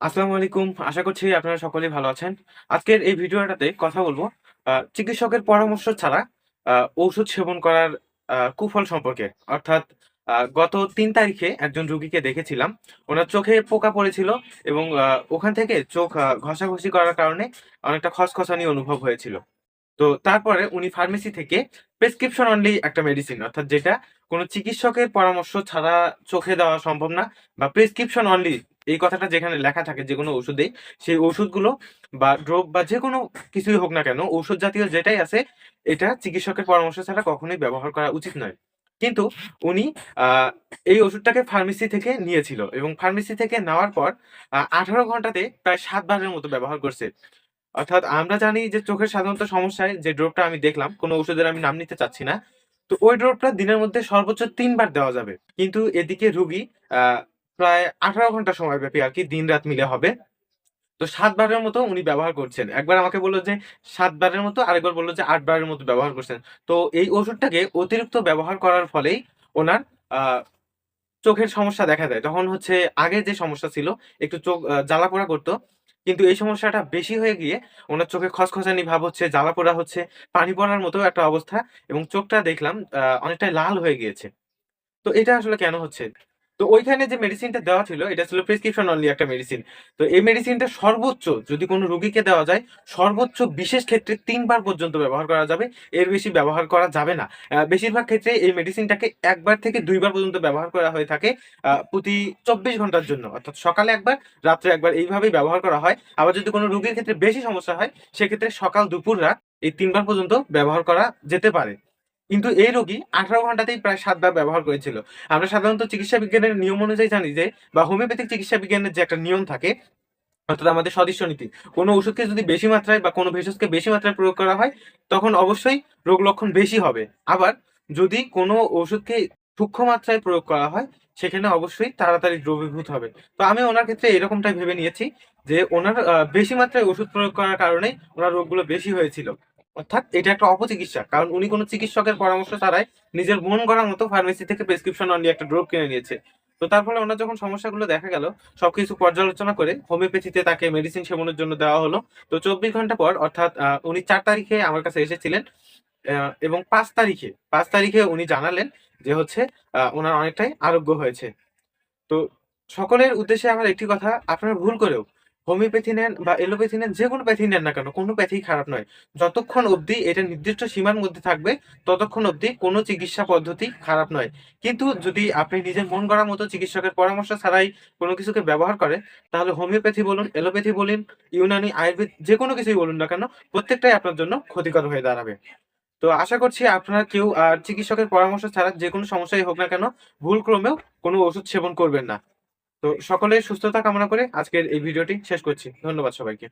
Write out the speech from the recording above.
আসসালামু আলাইকুম। আশা করছি আপনারা সকলেই ভালো আছেন। আজকের এই ভিডিওটাতে কথা বলব চিকিৎসকের পরামর্শ ছাড়া ঔষধ সেবন করার কুফল সম্পর্কে। অর্থাৎ গত তিন তারিখে একজন রুগীকে দেখেছিলাম। ওনার চোখে পোকা পড়েছিল এবং ওখান থেকে চোখ ঘষাঘষি করার কারণে অনেকটা খসখসানি অনুভব হয়েছিল। তো তারপরে উনি ফার্মেসি থেকে প্রেসক্রিপশন অনলি একটা মেডিসিন, অর্থাৎ যেটা কোনো চিকিৎসকের পরামর্শ ছাড়া চোখে দেওয়া সম্ভব না বা প্রেসক্রিপশন অনলি এই কথাটা যেখানে লেখা থাকে যে কোনো ওষুধেই, সেই ওষুধগুলো বা ড্রপ বা যেকোনো কিছুই হোক না কেন, ঔষধ জাতীয় যেটাই আছে এটা চিকিৎসকের পরামর্শ ছাড়া কখনোই ব্যবহার করা উচিত নয়। কিন্তু উনি এই ওষুধটাকে ফার্মেসি থেকে নিয়েছিল এবং ফার্মেসি থেকে নেওয়ার পর আ ১৮ ঘন্টাতে প্রায় ৭ বারের মতো ব্যবহার করছে। অর্থাৎ আমরা জানি যে চোখের সাধারণত সমস্যায় যে ড্রপটা আমি দেখলাম, কোন ওষুধের আমি নাম নিতে চাচ্ছি না। তো ওই ড্রপটা দিনের মধ্যে সর্বোচ্চ তিনবার দেওয়া যাবে। কিন্তু এদিকে রুগী প্রায় ১৮ ঘণ্টা সময়ব্যাপী আরকি দিন-রাত মিলে হবে। তো সাতবারের মতো উনি ব্যবহার করছেন। একবার আমাকে বলল যে সাতবারের মতো, আরেকবার বলল যে আটবারের মতো ব্যবহার করছেন। তো এই ওষুধটাকে অতিরিক্ত ব্যবহার করার ফলেই ওনার চোখের সমস্যা দেখা দেয়। তখন হচ্ছে আগে যে সমস্যা ছিল একটু চোখ আ জ্বালা-পোড়া করতো কিন্তু এই সমস্যাটা বেশি হয়ে গিয়ে ওনার চোখে খসখসানি ভাব হচ্ছে, জ্বালা-পোড়া হচ্ছে, পানি পড়ার মতো একটা অবস্থা এবং চোখটা দেখলাম অনেকটাই লাল হয়ে গিয়েছে। তো এটা আসলে কেন হচ্ছে? তো ওইখানে যে মেডিসিনটা দেওয়া ছিল এটা ছিল প্রেসক্রিপশন অনলি একটা মেডিসিন। তো এই মেডিসিনটা সর্বোচ্চ যদি কোন রোগীকে দেওয়া যায়, সর্বোচ্চ বিশেষ ক্ষেত্রে তিনবার পর্যন্ত ব্যবহার করা যাবে। এর বেশি ব্যবহার করা যাবে না। বেশিরভাগ ক্ষেত্রে এই মেডিসিনটাকে ১ বার থেকে দুইবার পর্যন্ত ব্যবহার করা হয়ে থাকে প্রতি ২৪ ঘণ্টার জন্য। অর্থাৎ সকালে একবার রাত্রে একবার এইভাবেই ব্যবহার করা হয়। আবার যদি কোনো রোগীর ক্ষেত্রে বেশি সমস্যা হয়, সেক্ষেত্রে সকাল, দুপুর, রাত এই তিনবার পর্যন্ত ব্যবহার করা যেতে পারে। কিন্তু এই রোগী ১৮ ঘন্টাতেই প্রায় ৭ বার ব্যবহার করেছিল। আমরা সাধারণত চিকিৎসা বিজ্ঞানের নিয়ম অনুযায়ী জানি যে বা হোমিওপ্যাথিক চিকিৎসা বিজ্ঞানের যে একটা নিয়ম থাকে, অর্থাৎ আমাদের সদিচ্ছ নীতি। কোনো ওষুধকে যদি বেশি মাত্রায় বা কোনো ভেষজকে বেশি মাত্রায় প্রয়োগ করা হয়, তখন অবশ্যই রোগ লক্ষণ বেশি হবে। আবার যদি কোনো ওষুধকে সূক্ষ্ম মাত্রায় প্রয়োগ করা হয়, সেখানে অবশ্যই তাড়াতাড়ি দ্রবীভূত হবে। তো আমি ওনার ক্ষেত্রে এরকমটাই ভেবে নিয়েছি যে ওনার বেশি মাত্রায় ওষুধ প্রয়োগ করার কারণেই ওনার রোগগুলো বেশি হয়েছিল। অর্থাৎ এটা একটা অপচিকিৎসা। কারণ উনি কোনো চিকিৎসকের পরামর্শ ছাড়াই নিজের মন গড়া মতো ফার্মেসি থেকে প্রেসক্রিপশন অনলি একটা ড্রপ কিনে নিয়েছে। তো তার ফলে ওনার যখন সমস্যাগুলো দেখা গেল, সবকিছু পর্যালোচনা করে হোমিওপ্যাথিতে তাকে মেডিসিন সেবনের জন্য দেওয়া হলো। তো ২৪ ঘণ্টা পর অর্থাৎ উনি চার তারিখে আমার কাছে এসেছিলেন এবং পাঁচ তারিখে পাঁচ তারিখে উনি জানালেন যে হচ্ছে ওনার অনেকটাই আরোগ্য হয়েছে। তো সকলের উদ্দেশ্যে আমার একটি কথা, আপনারা ভুল করেও হোমিওপ্যাথি নেন বা এলোপ্যাথি নেন, যেকোনো প্যাথি নেন না কেন, কোনো প্যাথিই খারাপ নয়। যতক্ষণ অবধি এটা নির্দিষ্ট সীমার মধ্যে থাকবে, ততক্ষণ অবধি কোনো চিকিৎসা পদ্ধতি খারাপ নয়। কিন্তু যদি আপনি নিজের মন করার মতো চিকিৎসকের পরামর্শ ছাড়াই কোনো কিছুকে ব্যবহার করে তাহলে হোমিওপ্যাথি বলুন, এলোপ্যাথি বলুন, ইউনানি, আয়ুর্বেদ যেকোনো কিছুই বলুন না কেন, প্রত্যেকটাই আপনার জন্য ক্ষতিকর হয়ে দাঁড়াবে। তো আশা করছি আপনারা কেউ আর চিকিৎসকের পরামর্শ ছাড়া যেকোনো সমস্যাই হোক না কেন, ভুলক্রমেও কোনো ওষুধ সেবন করবেন না। তো সকলে সুস্থতা কামনা করে আজকের এই ভিডিওটি শেষ করছি। ধন্যবাদ সবাইকে।